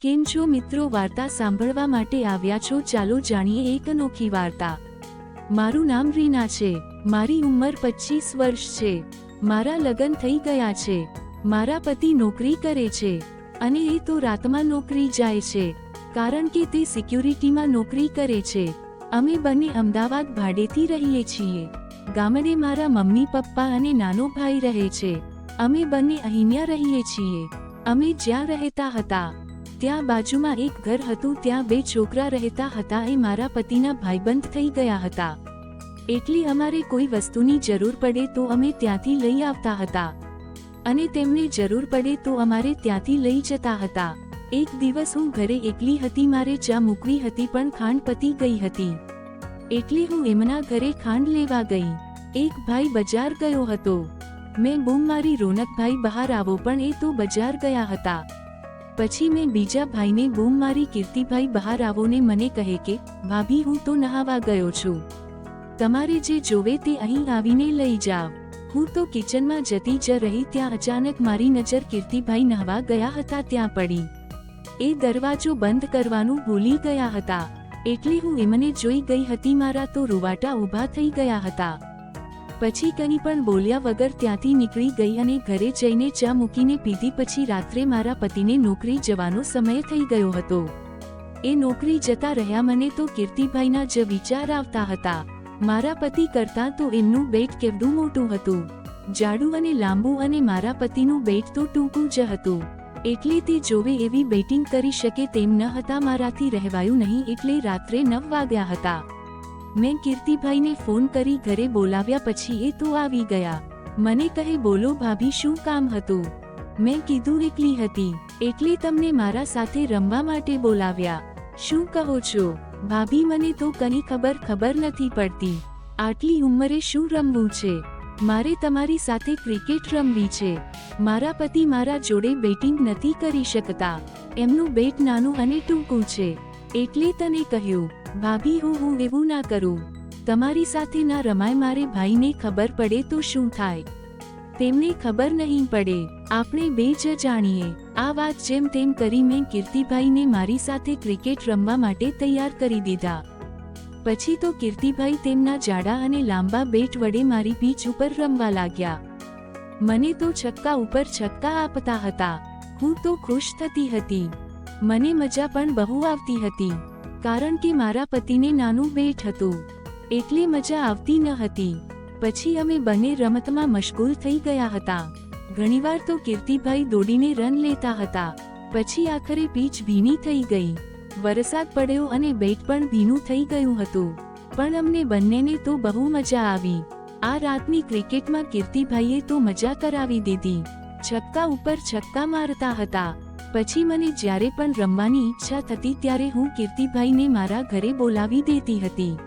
કેમ છો મિત્રો વાર્તા સાંભળવા માટે આવ્યા છો ચાલો જાણીએ એક અનોખી વાર્તા. મારું નામ રીના છે. મારી ઉંમર પચીસ વર્ષ છે. મારા લગ્ન થઈ ગયા છે. મારા પતિ નોકરી કરે છે. અને એ તો રાતમાં નોકરી જાય છે. કારણ કે તે સિક્યુરિટીમાં નોકરી કરે છે. અમે બંને અમદાવાદ ભાડેથી રહીએ છીએ. ગામડે મારા મમ્મી, પપ્પા અને નાનો ભાઈ રહે છે. અમે બંને અહીંયા રહીએ છીએ. અમે જ્યાં રહેતા હતા. ત્યાં બાજુમાં એક ઘર હતું ત્યાં બે છોકરા રહેતા હતા એ મારા પતિના ભાઈબંધ થઈ ગયા હતા. એટલી અમારે કોઈ વસ્તુની જરૂર પડે તો અમે ત્યાંથી લઈ આવતા હતા. અને તેમને જરૂર પડે તો અમારે ત્યાંથી લઈ જતા હતા. એક દિવસ હું ઘરે એકલી હતી, મારે ચા મૂકવી હતી પણ ખાંડ પતી ગઈ હતી. એટલે હું એમના ઘરે ખાંડ લેવા ગઈ. એક ભાઈ બજાર ગયો હતો. મેં બૂમ મારી રોનકભાઈ બહાર આવો પણ એ તો બજાર ગયા હતા. પછી મેં બીજા ભાઈને બૂમ મારી કીર્તિભાઈ બહાર આવો ને મને કહે કે, ભાભી, હું તો નહાવા ગયો છું. તમારે જે જોવે તે અહીં આવીને લઈ જાઓ. હું તો કિચનમાં જતી જ રહી ત્યાં અચાનક મારી નજર કીર્તિભાઈ નહાવા ગયા હતા ત્યાં પડી. એ દરવાજો બંધ કરવાનું ભૂલી ગયા હતા. એટલે હું એમને જોઈ ગઈ હતી, મારા તો રૂવાટા ઊભા થઈ ગયા હતા. પછી કંઈ પણ બોલ્યા વગર ત્યાંથી નીકળી ગઈ અને ઘરે જઈને ચા મૂકીને પીધી પછી રાત્રે મારા પતિને નોકરી જવાનો સમય થઈ ગયો હતો. એ નોકરી જતા રહ્યા મને તો કીર્તિભાઈના જ વિચાર આવતા હતા. મારા પતિ કરતાં તો એમનું બેટ કેવડું મોટું હતું. જાડું અને લાંબુ અને મારા પતિનું બેટ તો ટૂંકું જ હતું. એટલે તે જોવે એવી બેટિંગ કરી શકે તેમ ન હતા, મારાથી રહેવાયું નહીં એટલે રાત્રે નવ વાગ્યા હતા. મેં કીર્તિભાઈને ફોન કરી ઘરે બોલાવ્યા પછી એ તો આવી ગયા. મને કહે, બોલો ભાભી, શું કામ હતું? મેં કીધું, એકલી હતી. એટલે તમને મારા સાથે રમવા માટે બોલાવ્યા. શું કહો છો? ભાભી, મને તો કની ખબર ખબર નથી પડતી. આટલી ઉંમરે શું રમવું છે? મારે તમારી સાથે ક્રિકેટ રમવી છે. મારા પતિ મારા જોડે બેટિંગ નથી કરી શકતા. એમનું બેટ નાનું અને ટૂંકું છે. એટલે તને કહ્યું. ભાભી, હું હું એવું ના કરું? તમારી સાથે ના રમાય મારે ભાઈને ખબર પડે તો શું થાય? તેમને ખબર નહીં પડે. આપણે બે જ જાણીએ. આ વાત જેમ તેમ કરી મેં કીર્તિભાઈને મારી સાથે ક્રિકેટ રમવા માટે તૈયાર કરી દીધા. પછી તો કીર્તિભાઈ તેમના જાડા અને લાંબા બેટ વડે મારી પીચ ઉપર રમવા લાગ્યા. મને તો છક્કા ઉપર છક્કા આપતા હતા. હું તો ખુશ થતી હતી. મને મજા પણ બહુ આવતી હતી. કારણ કે મારા પતિને નાનું બેટ હતું. એટલે મજા આવતી ન હતી. પછી અમે બંને રમતમાં મશગુલ થઈ ગયા હતા. ઘણીવાર તો કીર્તિભાઈ દોડીને રન લેતા હતા. પછી આખરે પીચ ભીની થઈ ગઈ. વરસાદ પડ્યો અને બેટ પણ ભીનું થઈ ગયું હતું. પણ અમને બંનેને તો બહુ મજા આવી. આ રાતની ક્રિકેટમાં કીર્તિભાઈએ તો મજા કરાવી દીધી. છક્કા ઉપર છક્કા મારતા હતા. પછી મને જ્યારે પણ રમવાની ઈચ્છા થતી ત્યારે હું કીર્તિભાઈને મારા ઘરે બોલાવી દેતી હતી.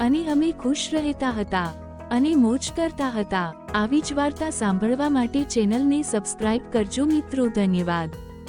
અને અમે ખુશ રહેતા હતા અને મોજ કરતા હતા. આવી જ વાર્તા સાંભળવા માટે ચેનલને સબસ્ક્રાઇબ કરજો મિત્રો, ધન્યવાદ.